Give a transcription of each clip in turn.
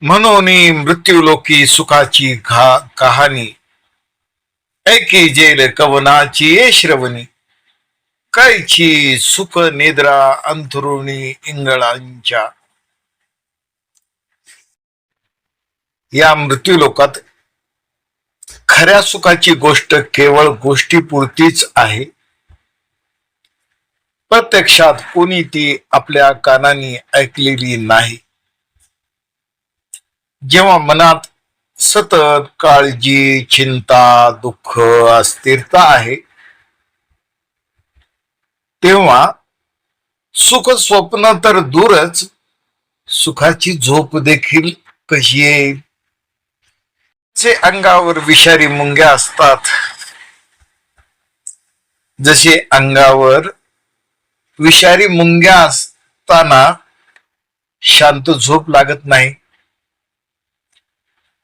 म्हणून मृत्यूलोकी सुखाची घा कहाणी. ऐकी जेल कवनाची ये श्रवणी. कायची सुख निद्रा अंथरुणी इंगळांच्या. या मृत्यूलोकात खऱ्या सुखाची गोष्ट केवळ गोष्टीपुरतीच आहे. प्रत्यक्षात कोणी ती आपल्या कानाने ऐकलेली नाही. जेव्हा मनात सतत काळजी चिंता दुःख अस्थिरता आहे तेव्हा सुख स्वप्न तर दूरच सुखाची झोप देखील कशी येईल? जे अंगावर विषारी मुंग्या असतात जसे अंगावर विषारी मुंग्या असताना शांत झोप लागत नाही.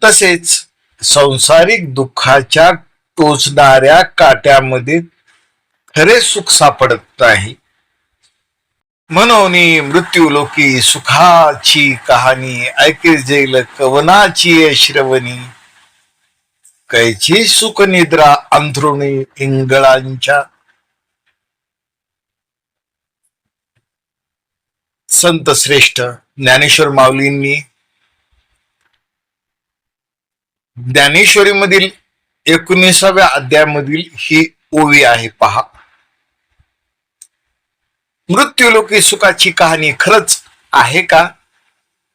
तसेच संसारिक दुःखाच्या टोचणाऱ्या काट्यामध्ये खरे सुख सापडत नाही. म्हणून मृत्यूलोकी सुखाची कहाणी ऐके जेल कवनाची श्रवणी. कैची सुख निद्रा अंथरुणी इंगळांच्या. संत श्रेष्ठ ज्ञानेश्वर माऊलींनी ज्ञानेश्वरीमधील एकोणीसाव्या अध्यायामधील ही ओवी आहे पहा. मृत्यूलोकी सुखाची कहाणी खरंच आहे का?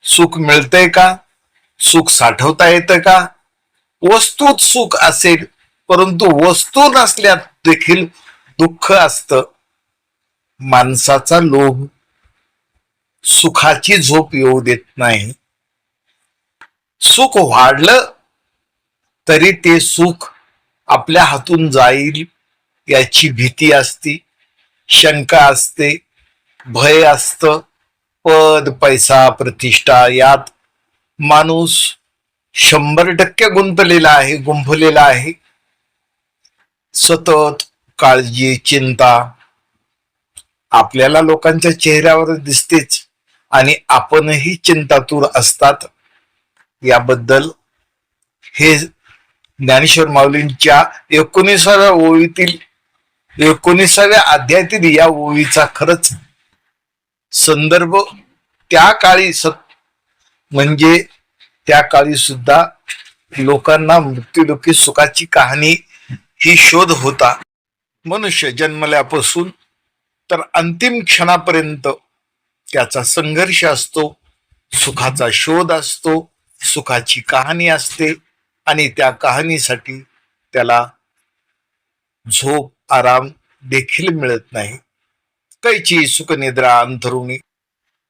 सुख मिळतंय का? सुख साठवता येतं का? वस्तूत सुख असेल परंतु वस्तू नसल्यात देखील दुःख असत. माणसाचा लोभ सुखाची झोप येऊ देत नाही. सुख वाढलं तरी ते सुख आपल्या हातून जाईल याची भीती असते शंका असते भय असत. पद पैसा प्रतिष्ठा यात माणूस शंभर टक्के गुंतलेला आहे गुंफलेला आहे. सतत काळजी चिंता आपल्याला लोकांच्या चेहऱ्यावर दिसतेच आणि आपणही चिंतातूर असतात. याबद्दल हे ज्ञानेश्वर माऊलींच्या एकोणीसाव्या ओळीतील एकोणीसाव्या अध्यायातील या ओळीचा खरंच संदर्भ त्या काळी सत म्हणजे त्या काळी सुद्धा लोकांना मृत्यूलोकी सुखाची कहाणी ही शोध होता. मनुष्य जन्मल्यापासून तर अंतिम क्षणापर्यंत त्याचा संघर्ष असतो सुखाचा शोध असतो सुखाची कहाणी असते. आणि त्या कहाणीसाठी त्याला झोप आराम देखील मिळत नाही. कैची सुखनिद्रा अंथरुणी.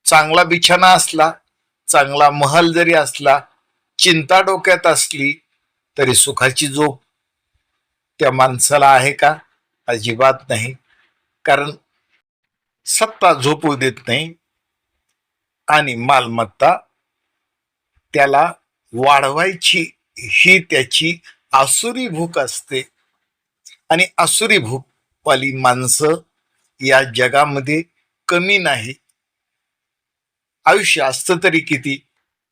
चांगला बिछाना असला चांगला महल जरी असला चिंता डोक्यात असली तरी सुखाची झोप त्या माणसाला आहे का? अजिबात नाही. कारण सत्ता झोपू देत नाही आणि मालमत्ता त्याला वाढवायची ही त्याची आसुरी भूक असते. आणि आसुरी भूक वाली माणसं या जगामध्ये कमी नाही. आयुष्य असतं तरी किती?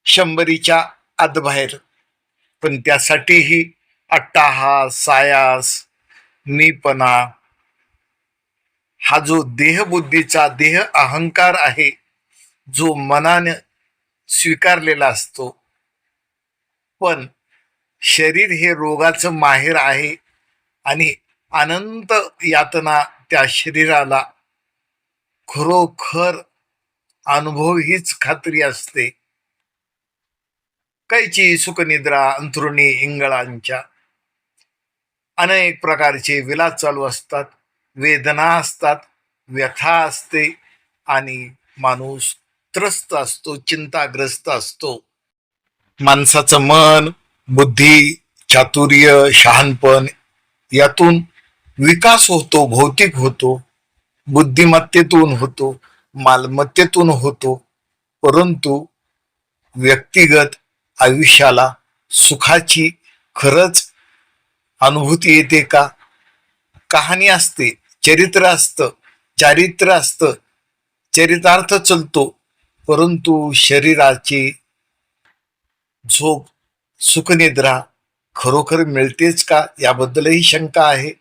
शंभरीच्या आतबाहेर. पण त्यासाठीही अट्टाहास सायास मीपणा हा जो देहबुद्धीचा देह अहंकार आहे जो मनाने स्वीकारलेला असतो. पण शरीर हे रोगाचं माहेर आहे आणि अनंत यातना त्या शरीराला खरोखर अनुभव हीच खात्री असते. कैची सुखनिद्रा अंथरुणी इंगळांच्या. अनेक प्रकारचे विलास चालू असतात वेदना असतात व्यथा असते आणि माणूस त्रस्त असतो चिंताग्रस्त असतो. माणसाचं मन बुद्धी चातुर्य शहाणपण यातून विकास होतो भौतिक होतो बुद्धिमत्तेतून होतो मालमत्तेतून होतो परंतु व्यक्तिगत आयुष्याला सुखाची खरंच अनुभूती येते का? कहाणी असते चरित्र असतं चारित्र्य असतं चरितार्थ चलतो परंतु शरीराची झोप सुखनिद्रा खरोखर मिळतेच का? याबद्दलही शंका आहे.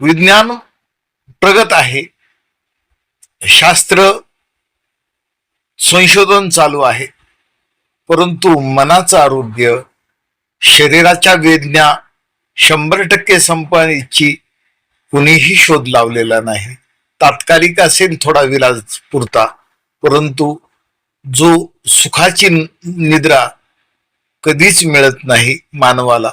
विज्ञान प्रगत आहे. शास्त्र संशोधन चालू आहे. परंतु मनाचं आरोग्य शरीराच्या वेदना शंभर टक्के संपण्याची कुणीही शोध लावलेला नाही. तात्कालिक असेल थोडा विलाज पुरता परंतु जो सुखाची निद्रा कधीच मिळत नाही मानवाला.